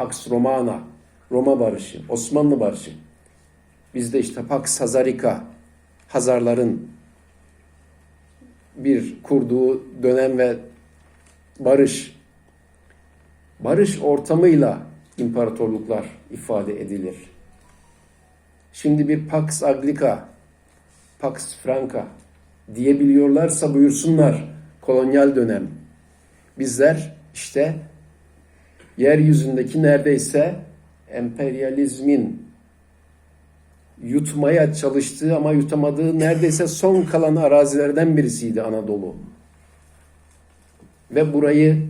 Pax Romana, Roma Barışı, Osmanlı Barışı. Bizde işte Pax Hazarika, Hazarların bir kurduğu dönem ve barış. Barış ortamıyla imparatorluklar ifade edilir. Şimdi bir Pax Anglica, Pax Franca diyebiliyorlarsa buyursunlar kolonyal dönem. Bizler işte yeryüzündeki neredeyse emperyalizmin yutmaya çalıştığı ama yutamadığı neredeyse son kalan arazilerden birisiydi Anadolu. Ve burayı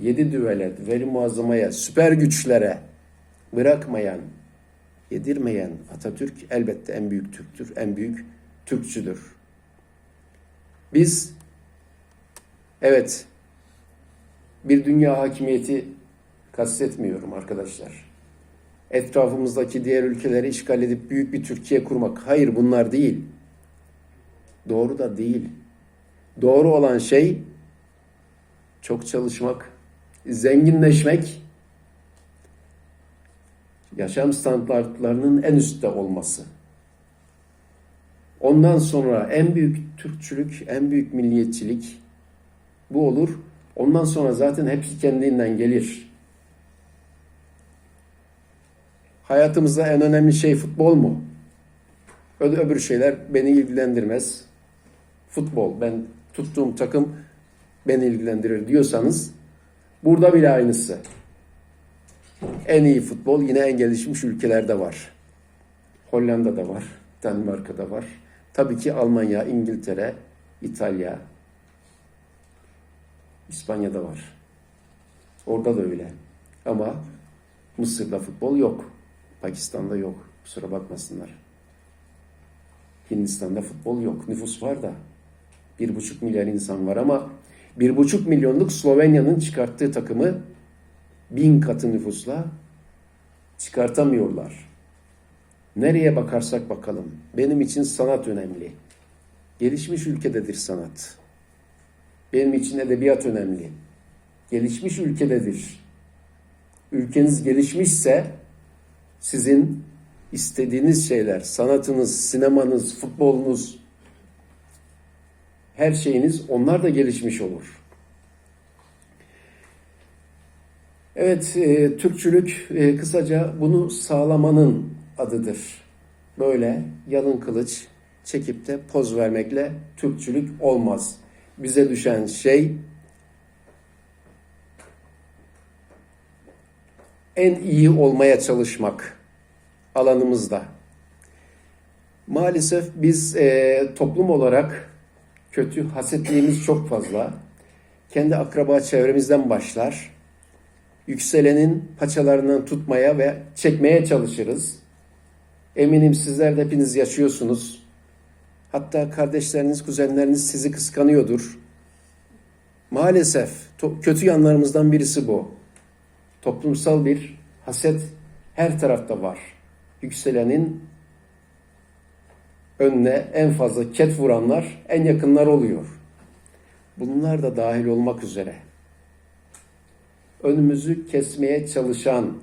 yedi düvele, veri muazzamaya, süper güçlere bırakmayan, yedirmeyen Atatürk elbette en büyük Türktür, en büyük Türkçüdür. Biz evet bir dünya hakimiyeti kastetmiyorum arkadaşlar. Etrafımızdaki diğer ülkeleri işgal edip büyük bir Türkiye kurmak. Hayır bunlar değil. Doğru da değil. Doğru olan şey çok çalışmak, zenginleşmek, yaşam standartlarının en üstte olması. Ondan sonra en büyük Türkçülük, en büyük milliyetçilik bu olur. Ondan sonra zaten hepsi kendinden gelir. Hayatımızda en önemli şey futbol mu? Öyle öbür şeyler beni ilgilendirmez. Futbol, ben tuttuğum takım beni ilgilendirir diyorsanız burada bile aynısı. En iyi futbol yine en gelişmiş ülkelerde var. Hollanda'da var, Danimarka'da var. Tabii ki Almanya, İngiltere, İtalya, İspanya'da var. Orada da öyle. Ama Mısır'da futbol yok. Pakistan'da yok. Kusura bakmasınlar. Hindistan'da futbol yok. Nüfus var da. Bir buçuk milyar insan var ama bir buçuk milyonluk Slovenya'nın çıkarttığı takımı bin katı nüfusla çıkartamıyorlar. Nereye bakarsak bakalım. Benim için sanat önemli. Gelişmiş ülkededir sanat. Benim için edebiyat önemli. Gelişmiş ülkededir. Ülkeniz gelişmişse sizin istediğiniz şeyler, sanatınız, sinemanız, futbolunuz, her şeyiniz onlar da gelişmiş olur. Evet, e, Türkçülük e, kısaca bunu sağlamanın adıdır. Böyle yalın kılıç çekip de poz vermekle Türkçülük olmaz. Bize düşen şey en iyi olmaya çalışmak alanımızda. Maalesef biz e, toplum olarak kötü hasetliğimiz çok fazla. Kendi akraba çevremizden başlar. Yükselenin paçalarından tutmaya ve çekmeye çalışırız. Eminim sizler de hepiniz yaşıyorsunuz. Hatta kardeşleriniz, kuzenleriniz sizi kıskanıyordur. Maalesef kötü yanlarımızdan birisi bu. Toplumsal bir haset her tarafta var. Yükselenin önüne en fazla ket vuranlar en yakınlar oluyor. Bunlar da dahil olmak üzere. Önümüzü kesmeye çalışan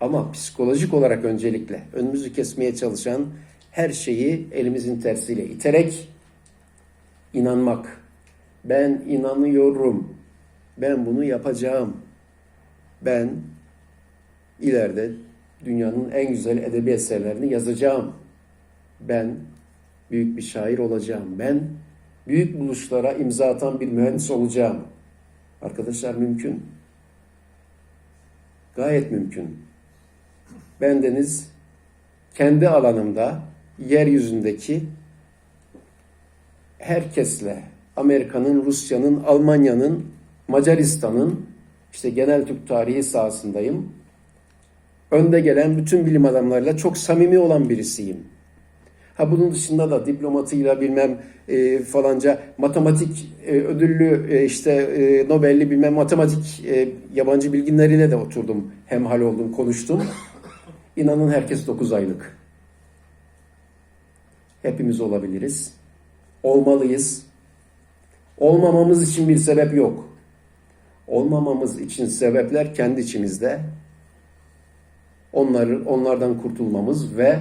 ama psikolojik olarak öncelikle önümüzü kesmeye çalışan her şeyi elimizin tersiyle iterek inanmak. Ben inanıyorum. Ben bunu yapacağım. Ben ileride dünyanın en güzel edebi eserlerini yazacağım. Ben büyük bir şair olacağım. Ben büyük buluşlara imza atan bir mühendis olacağım. Arkadaşlar mümkün. Gayet mümkün. Bendeniz kendi alanımda yeryüzündeki herkesle Amerika'nın, Rusya'nın, Almanya'nın, Macaristan'ın işte genel Türk tarihi sahasındayım. Önde gelen bütün bilim adamlarıyla çok samimi olan birisiyim. Ha bunun dışında da diplomatıyla bilmem e, falanca matematik e, ödüllü e, işte e, Nobel'li bilmem matematik e, yabancı bilginleriyle de oturdum. Hemhal oldum, konuştum. İnanın herkes 9 aylık. Hepimiz olabiliriz. Olmalıyız. Olmamamız için bir sebep yok. Olmamamız için sebepler kendi içimizde. onları onlardan kurtulmamız ve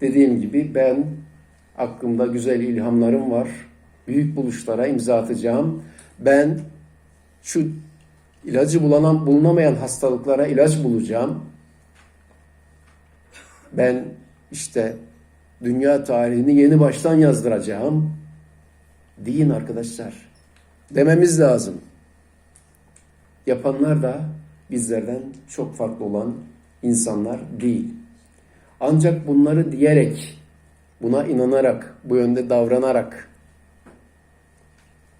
dediğim gibi ben aklımda güzel ilhamlarım var. Büyük buluşlara imza atacağım. Ben şu ilacı bulanan, bulunamayan hastalıklara ilaç bulacağım. Ben işte dünya tarihini yeni baştan yazdıracağım. Deyin arkadaşlar. Dememiz lazım. Yapanlar da bizlerden çok farklı olan insanlar değil. Ancak bunları diyerek, buna inanarak, bu yönde davranarak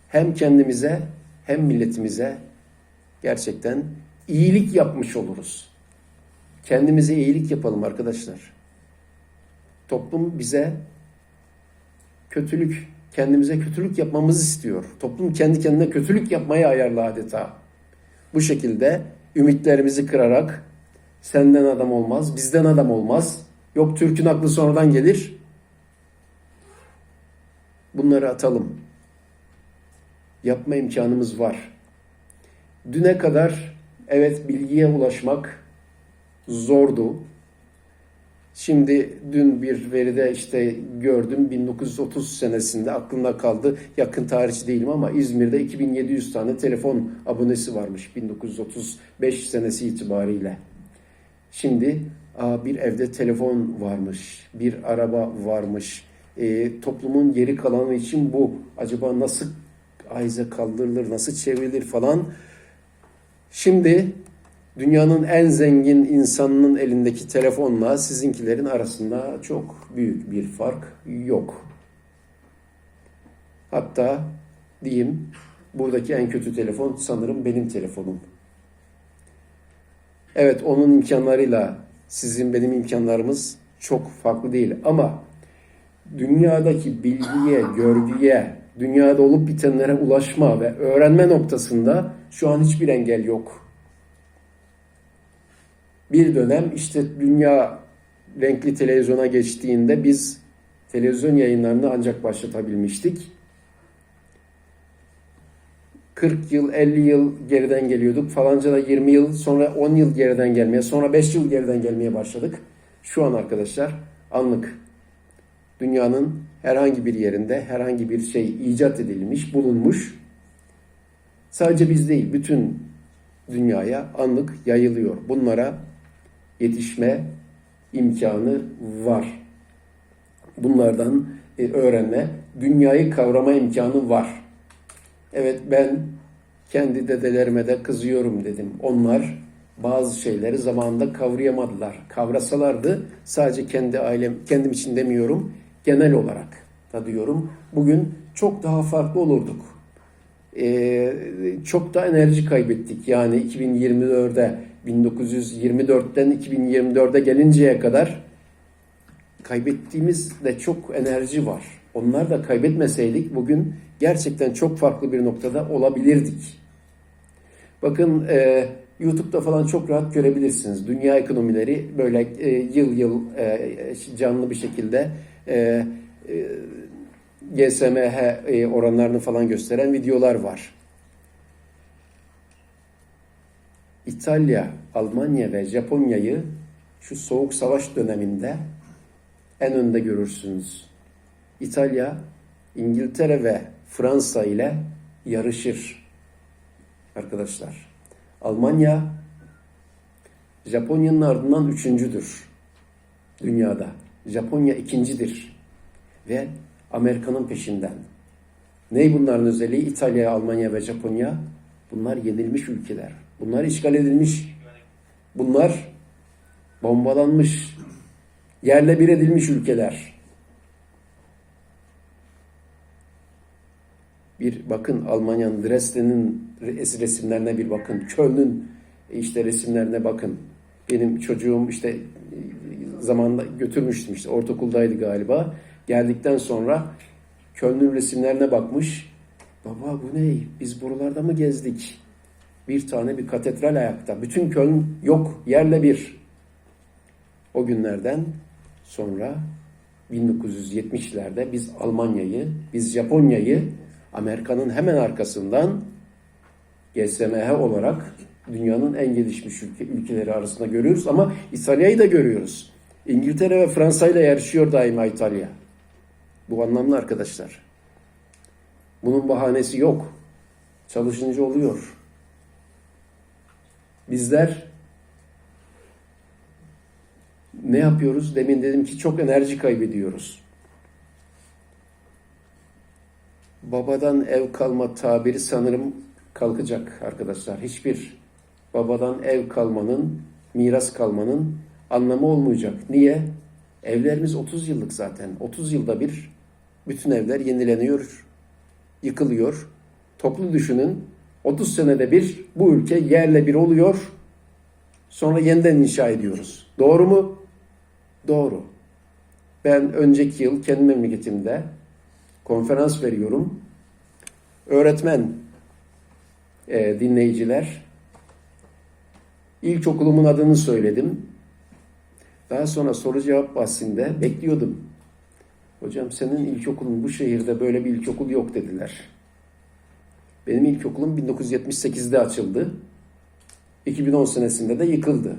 hem kendimize hem milletimize gerçekten iyilik yapmış oluruz. Kendimize iyilik yapalım arkadaşlar. Toplum bize kötülük, kendimize kötülük yapmamızı istiyor. Toplum kendi kendine kötülük yapmaya ayarlı adeta. Bu şekilde ümitlerimizi kırarak senden adam olmaz, bizden adam olmaz. Yok Türk'ün aklı sonradan gelir. Bunları atalım. Yapma imkanımız var. Düne kadar evet bilgiye ulaşmak zordu. Şimdi dün bir veride işte gördüm 1930 senesinde aklımda kaldı. Yakın tarihçi değilim ama İzmir'de 2700 tane telefon abonesi varmış 1935 senesi itibariyle. Şimdi bir evde telefon varmış, bir araba varmış. E, toplumun geri kalanı için bu acaba nasıl ayza kaldırılır, nasıl çevrilir falan. Şimdi dünyanın en zengin insanının elindeki telefonla sizinkilerin arasında çok büyük bir fark yok. Hatta diyeyim buradaki en kötü telefon sanırım benim telefonum. Evet onun imkanlarıyla sizin benim imkanlarımız çok farklı değil ama dünyadaki bilgiye, görgüye, dünyada olup bitenlere ulaşma ve öğrenme noktasında şu an hiçbir engel yok. Bir dönem işte dünya renkli televizyona geçtiğinde biz televizyon yayınlarını ancak başlatabilmiştik. 40 yıl, 50 yıl geriden geliyorduk. Falanca da 20 yıl, sonra 10 yıl geriden gelmeye, sonra 5 yıl geriden gelmeye başladık. Şu an arkadaşlar anlık dünyanın herhangi bir yerinde herhangi bir şey icat edilmiş, bulunmuş. Sadece biz değil, bütün dünyaya anlık yayılıyor. Bunlara yetişme imkanı var. Bunlardan e, öğrenme, dünyayı kavrama imkanı var. Evet ben kendi dedelerime de kızıyorum dedim. Onlar bazı şeyleri zamanında kavrayamadılar. Kavrasalardı sadece kendi ailem, kendim için demiyorum, genel olarak da diyorum. Bugün çok daha farklı olurduk. Ee, çok da enerji kaybettik. Yani 2024'de 1924'ten 2024'e gelinceye kadar kaybettiğimiz de çok enerji var. Onlar da kaybetmeseydik bugün gerçekten çok farklı bir noktada olabilirdik. Bakın e, YouTube'da falan çok rahat görebilirsiniz. Dünya ekonomileri böyle e, yıl yıl e, canlı bir şekilde e, e, GSMH e, oranlarını falan gösteren videolar var. İtalya, Almanya ve Japonya'yı şu soğuk savaş döneminde en önde görürsünüz. İtalya, İngiltere ve Fransa ile yarışır arkadaşlar. Almanya Japonya'nın ardından üçüncüdür dünyada. Japonya ikincidir ve Amerika'nın peşinden. Ney bunların özelliği? İtalya, Almanya ve Japonya bunlar yenilmiş ülkeler. Bunlar işgal edilmiş. Bunlar bombalanmış, yerle bir edilmiş ülkeler. Bir bakın Almanya'nın Dresden'in resimlerine bir bakın. Köln'ün işte resimlerine bakın. Benim çocuğum işte zamanında götürmüştüm işte ortaokuldaydı galiba. Geldikten sonra Köln'ün resimlerine bakmış. Baba bu ne? Biz buralarda mı gezdik? Bir tane bir katedral ayakta. Bütün Köln yok. Yerle bir. O günlerden sonra 1970'lerde biz Almanya'yı, biz Japonya'yı Amerika'nın hemen arkasından GSMH olarak Dünyanın en gelişmiş ülke, ülkeleri arasında görüyoruz ama İtalya'yı da görüyoruz. İngiltere ve Fransa ile yarışıyor daima İtalya. Bu anlamlı arkadaşlar. Bunun bahanesi yok. Çalışınca oluyor. Bizler ne yapıyoruz? Demin dedim ki çok enerji kaybediyoruz. Babadan ev kalma tabiri sanırım kalkacak arkadaşlar. Hiçbir babadan ev kalmanın, miras kalmanın anlamı olmayacak. Niye? Evlerimiz 30 yıllık zaten. 30 yılda bir bütün evler yenileniyor, yıkılıyor. Toplu düşünün 30 senede bir bu ülke yerle bir oluyor. Sonra yeniden inşa ediyoruz. Doğru mu? Doğru. Ben önceki yıl kendi memleketimde konferans veriyorum. Öğretmen e, dinleyiciler ilkokulumun adını söyledim. Daha sonra soru cevap bahsinde bekliyordum. Hocam senin ilkokulun bu şehirde böyle bir ilkokul yok dediler. Benim ilkokulum 1978'de açıldı. 2010 senesinde de yıkıldı.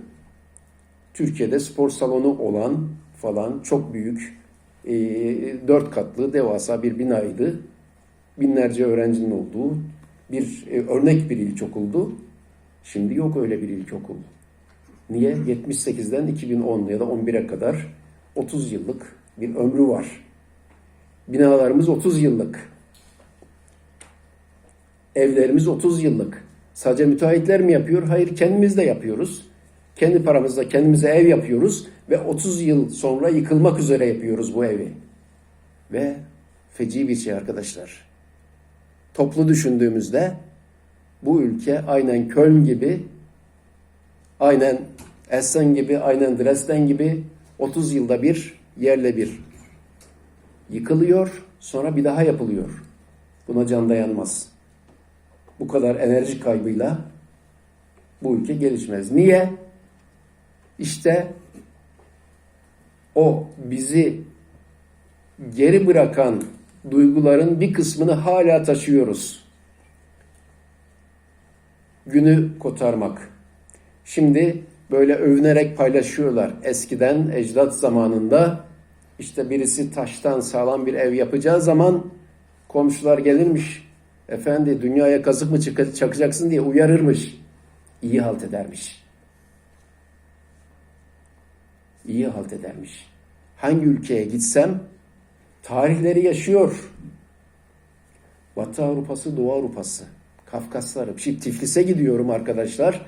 Türkiye'de spor salonu olan falan çok büyük e, dört katlı devasa bir binaydı. Binlerce öğrencinin olduğu bir e, örnek bir ilkokuldu. Şimdi yok öyle bir ilkokul. Niye? 78'den 2010 ya da 11'e kadar 30 yıllık bir ömrü var. Binalarımız 30 yıllık. Evlerimiz 30 yıllık. Sadece müteahhitler mi yapıyor? Hayır kendimiz de yapıyoruz. Kendi paramızla kendimize ev yapıyoruz ve 30 yıl sonra yıkılmak üzere yapıyoruz bu evi. Ve feci bir şey arkadaşlar. Toplu düşündüğümüzde bu ülke aynen Köln gibi, aynen Essen gibi, aynen Dresden gibi 30 yılda bir yerle bir yıkılıyor, sonra bir daha yapılıyor. Buna can dayanmaz. Bu kadar enerji kaybıyla bu ülke gelişmez. Niye? İşte o bizi geri bırakan duyguların bir kısmını hala taşıyoruz. Günü kotarmak. Şimdi böyle övünerek paylaşıyorlar. Eskiden ecdat zamanında işte birisi taştan sağlam bir ev yapacağı zaman komşular gelirmiş. Efendi dünyaya kazık mı çakacaksın diye uyarırmış. İyi halt edermiş. İyi halt edermiş. Hangi ülkeye gitsem tarihleri yaşıyor. Batı Avrupa'sı, Doğu Avrupa'sı, Kafkasları. Şimdi Tiflis'e gidiyorum arkadaşlar.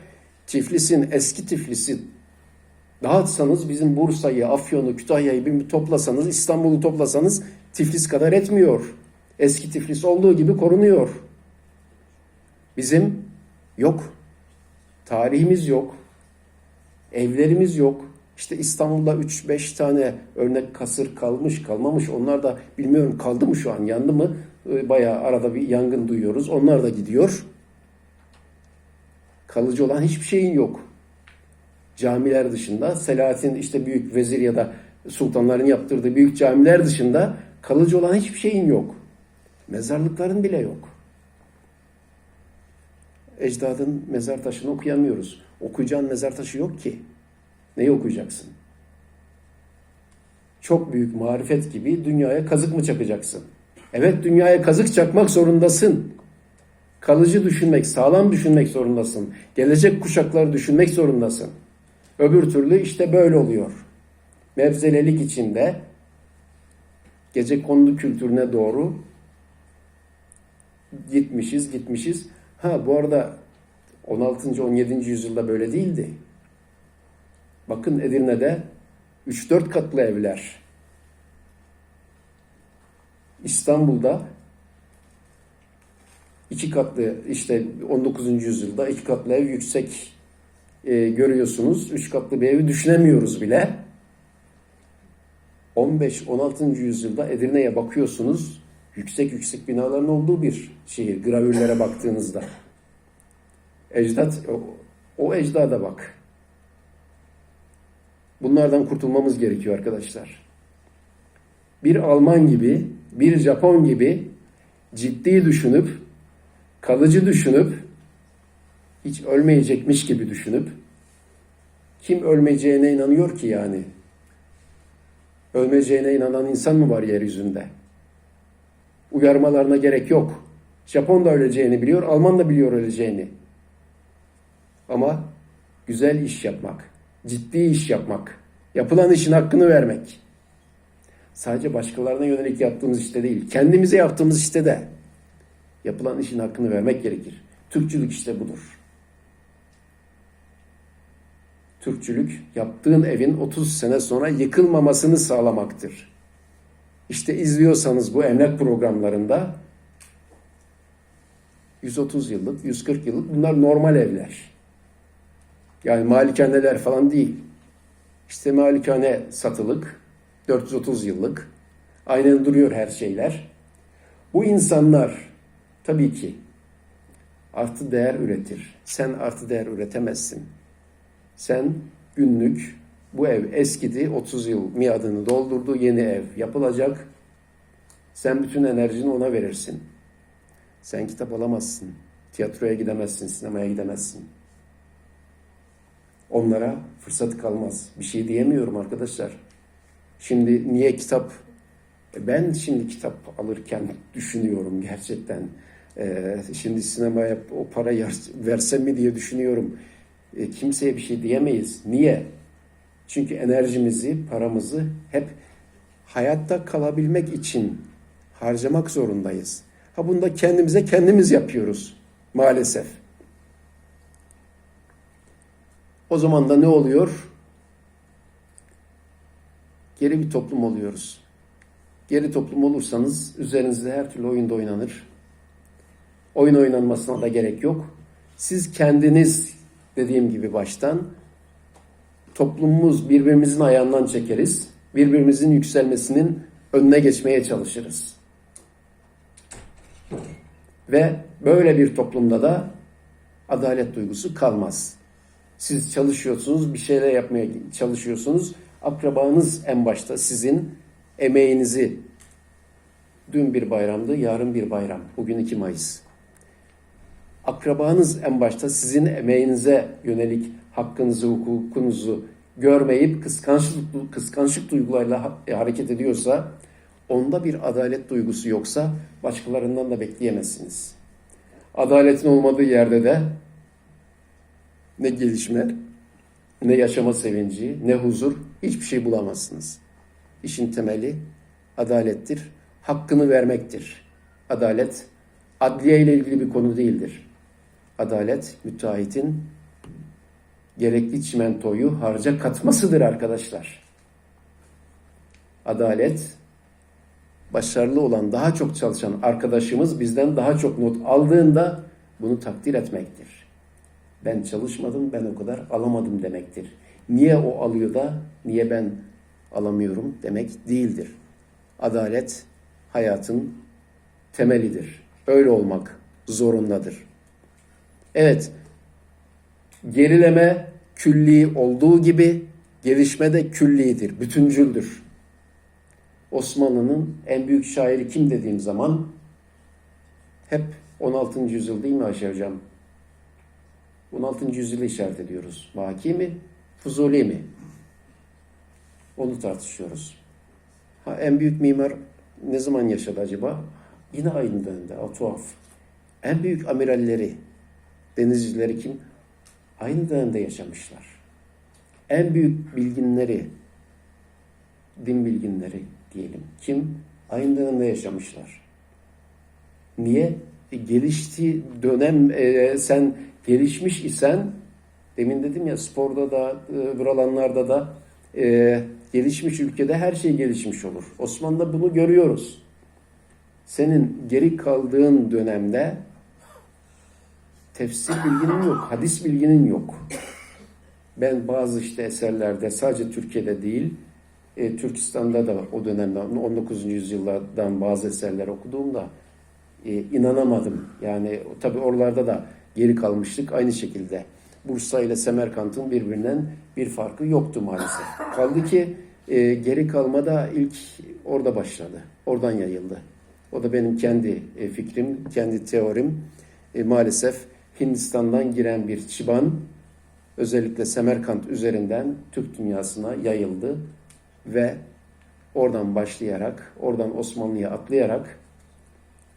Tiflis'in eski Tiflis'i dağıtsanız bizim Bursa'yı, Afyon'u, Kütahya'yı bir toplasanız, İstanbul'u toplasanız Tiflis kadar etmiyor. Eski Tiflis olduğu gibi korunuyor. Bizim yok. Tarihimiz yok. Evlerimiz yok. İşte İstanbul'da 3-5 tane örnek kasır kalmış kalmamış. Onlar da bilmiyorum kaldı mı şu an yandı mı? Bayağı arada bir yangın duyuyoruz. Onlar da gidiyor. Kalıcı olan hiçbir şeyin yok. Camiler dışında Selahattin işte büyük vezir ya da sultanların yaptırdığı büyük camiler dışında kalıcı olan hiçbir şeyin yok. Mezarlıkların bile yok. Ecdadın mezar taşını okuyamıyoruz. Okuyacağın mezar taşı yok ki. Neyi okuyacaksın? Çok büyük marifet gibi dünyaya kazık mı çakacaksın? Evet dünyaya kazık çakmak zorundasın. Kalıcı düşünmek, sağlam düşünmek zorundasın. Gelecek kuşakları düşünmek zorundasın. Öbür türlü işte böyle oluyor. Mevzelelik içinde gece kondu kültürüne doğru gitmişiz, gitmişiz. Ha bu arada 16. 17. yüzyılda böyle değildi. Bakın Edirne'de 3-4 katlı evler. İstanbul'da iki katlı işte 19. yüzyılda iki katlı ev yüksek e, görüyorsunuz. Üç katlı bir evi düşünemiyoruz bile. 15-16. yüzyılda Edirne'ye bakıyorsunuz. Yüksek yüksek binaların olduğu bir şehir. Gravürlere baktığınızda. Ecdat, o, o ecdada bak. Bunlardan kurtulmamız gerekiyor arkadaşlar. Bir Alman gibi, bir Japon gibi ciddi düşünüp, kalıcı düşünüp hiç ölmeyecekmiş gibi düşünüp kim ölmeyeceğine inanıyor ki yani? Ölmeyeceğine inanan insan mı var yeryüzünde? Uyarmalarına gerek yok. Japon da öleceğini biliyor, Alman da biliyor öleceğini. Ama güzel iş yapmak, ciddi iş yapmak, yapılan işin hakkını vermek. Sadece başkalarına yönelik yaptığımız işte değil, kendimize yaptığımız işte de yapılan işin hakkını vermek gerekir. Türkçülük işte budur. Türkçülük yaptığın evin 30 sene sonra yıkılmamasını sağlamaktır. İşte izliyorsanız bu emlak programlarında 130 yıllık, 140 yıllık bunlar normal evler. Yani malikaneler falan değil. İşte malikane satılık, 430 yıllık. Aynen duruyor her şeyler. Bu insanlar tabii ki artı değer üretir. Sen artı değer üretemezsin. Sen günlük bu ev eskidi 30 yıl miadını doldurdu yeni ev yapılacak. Sen bütün enerjini ona verirsin. Sen kitap alamazsın. Tiyatroya gidemezsin, sinemaya gidemezsin. Onlara fırsat kalmaz. Bir şey diyemiyorum arkadaşlar. Şimdi niye kitap? E, Ben şimdi kitap alırken düşünüyorum gerçekten. Ee, şimdi sinemaya o para versem mi diye düşünüyorum. E, kimseye bir şey diyemeyiz. Niye? Çünkü enerjimizi, paramızı hep hayatta kalabilmek için harcamak zorundayız. Ha bunu da kendimize kendimiz yapıyoruz maalesef. O zaman da ne oluyor? Geri bir toplum oluyoruz. Geri toplum olursanız üzerinizde her türlü oyunda oynanır. Oyun oynanmasına da gerek yok. Siz kendiniz dediğim gibi baştan toplumumuz birbirimizin ayağından çekeriz. Birbirimizin yükselmesinin önüne geçmeye çalışırız. Ve böyle bir toplumda da adalet duygusu kalmaz. Siz çalışıyorsunuz, bir şeyler yapmaya çalışıyorsunuz. Akrabanız en başta sizin emeğinizi dün bir bayramdı, yarın bir bayram. Bugün 2 Mayıs. Akrabanız en başta sizin emeğinize yönelik hakkınızı, hukukunuzu görmeyip kıskançlık, kıskançlık duygularıyla hareket ediyorsa, onda bir adalet duygusu yoksa başkalarından da bekleyemezsiniz. Adaletin olmadığı yerde de ne gelişme, ne yaşama sevinci, ne huzur, hiçbir şey bulamazsınız. İşin temeli adalettir, hakkını vermektir. Adalet, adliye ile ilgili bir konu değildir. Adalet, müteahhitin gerekli çimentoyu harca katmasıdır arkadaşlar. Adalet, başarılı olan, daha çok çalışan arkadaşımız bizden daha çok not aldığında bunu takdir etmektir. Ben çalışmadım, ben o kadar alamadım demektir. Niye o alıyor da, niye ben alamıyorum demek değildir. Adalet hayatın temelidir. Öyle olmak zorundadır. Evet, gerileme külli olduğu gibi gelişme de küllidir, bütüncüldür. Osmanlı'nın en büyük şairi kim dediğim zaman hep 16. yüzyıl değil mi Ayşe Hocam? 16. yüzyılı işaret ediyoruz. Baki mi? Fuzuli mi? Onu tartışıyoruz. Ha, en büyük mimar ne zaman yaşadı acaba? Yine aynı dönemde. Tuhaf. En büyük amiralleri, denizcileri kim? Aynı dönemde yaşamışlar. En büyük bilginleri, din bilginleri diyelim. Kim? Aynı dönemde yaşamışlar. Niye? E, geliştiği dönem e, sen gelişmiş isen demin dedim ya sporda da e, buralanlarda da e, gelişmiş ülkede her şey gelişmiş olur. Osmanlı'da bunu görüyoruz. Senin geri kaldığın dönemde tefsir bilginin yok, hadis bilginin yok. Ben bazı işte eserlerde sadece Türkiye'de değil, e, Türkistan'da da o dönemde 19. yüzyıllardan bazı eserler okuduğumda e, inanamadım. Yani tabii oralarda da geri kalmıştık aynı şekilde. Bursa ile Semerkant'ın birbirinden bir farkı yoktu maalesef. Kaldı ki e, geri kalma da ilk orada başladı. Oradan yayıldı. O da benim kendi e, fikrim, kendi teorim. E, maalesef Hindistan'dan giren bir çıban özellikle Semerkant üzerinden Türk dünyasına yayıldı ve oradan başlayarak, oradan Osmanlı'ya atlayarak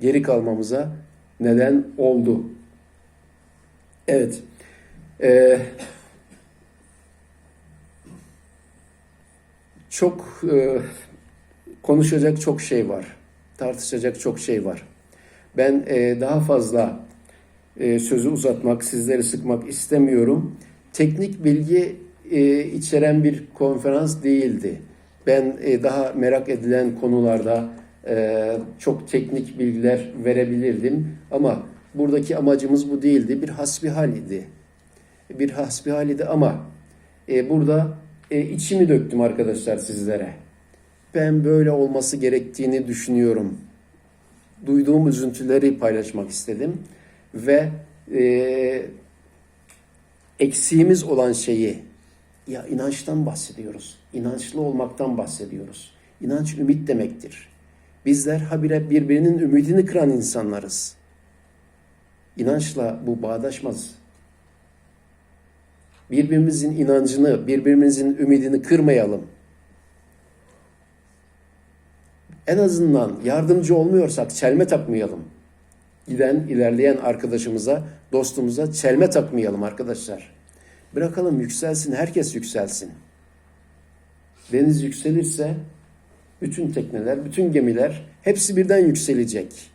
geri kalmamıza neden oldu. Evet. Ee, çok e, konuşacak çok şey var. Tartışacak çok şey var. Ben e, daha fazla e, sözü uzatmak, sizleri sıkmak istemiyorum. Teknik bilgi e, içeren bir konferans değildi. Ben e, daha merak edilen konularda çok teknik bilgiler verebilirdim ama buradaki amacımız bu değildi. Bir hasbihal idi. Bir hasbihal idi ama burada içimi döktüm arkadaşlar sizlere. Ben böyle olması gerektiğini düşünüyorum. Duyduğum üzüntüleri paylaşmak istedim ve e, eksiğimiz olan şeyi ya inançtan bahsediyoruz. İnançlı olmaktan bahsediyoruz. İnanç ümit demektir. Bizler habire birbirinin ümidini kıran insanlarız. İnançla bu bağdaşmaz. Birbirimizin inancını, birbirimizin ümidini kırmayalım. En azından yardımcı olmuyorsak çelme takmayalım. Giden, ilerleyen arkadaşımıza, dostumuza çelme takmayalım arkadaşlar. Bırakalım yükselsin, herkes yükselsin. Deniz yükselirse bütün tekneler, bütün gemiler hepsi birden yükselecek.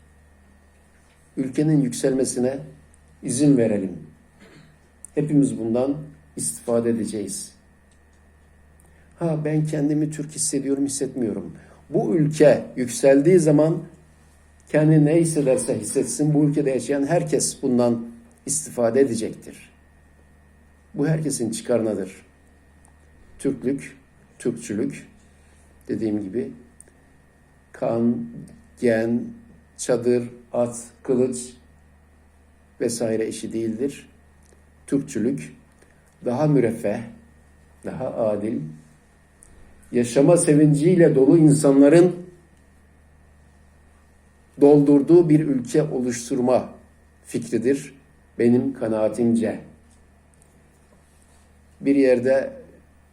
Ülkenin yükselmesine izin verelim. Hepimiz bundan istifade edeceğiz. Ha ben kendimi Türk hissediyorum, hissetmiyorum. Bu ülke yükseldiği zaman kendi ne hissederse hissetsin bu ülkede yaşayan herkes bundan istifade edecektir. Bu herkesin çıkarınadır. Türklük, Türkçülük dediğim gibi kan, gen, çadır, at, kılıç vesaire işi değildir. Türkçülük daha müreffeh, daha adil, yaşama sevinciyle dolu insanların doldurduğu bir ülke oluşturma fikridir benim kanaatimce. Bir yerde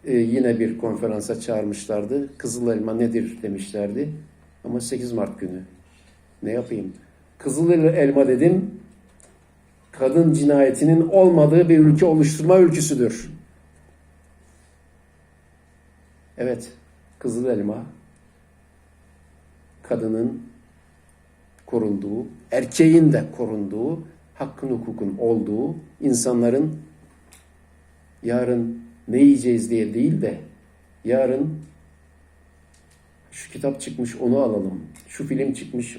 e, yine bir konferansa çağırmışlardı. Kızıl elma nedir demişlerdi. Ama 8 Mart günü. Ne yapayım? Kızıl elma dedim. Kadın cinayetinin olmadığı bir ülke oluşturma ülküsüdür. Evet, kızıl elma kadının korunduğu, erkeğin de korunduğu, hakkın hukukun olduğu, insanların yarın ne yiyeceğiz diye değil de yarın şu kitap çıkmış onu alalım, şu film çıkmış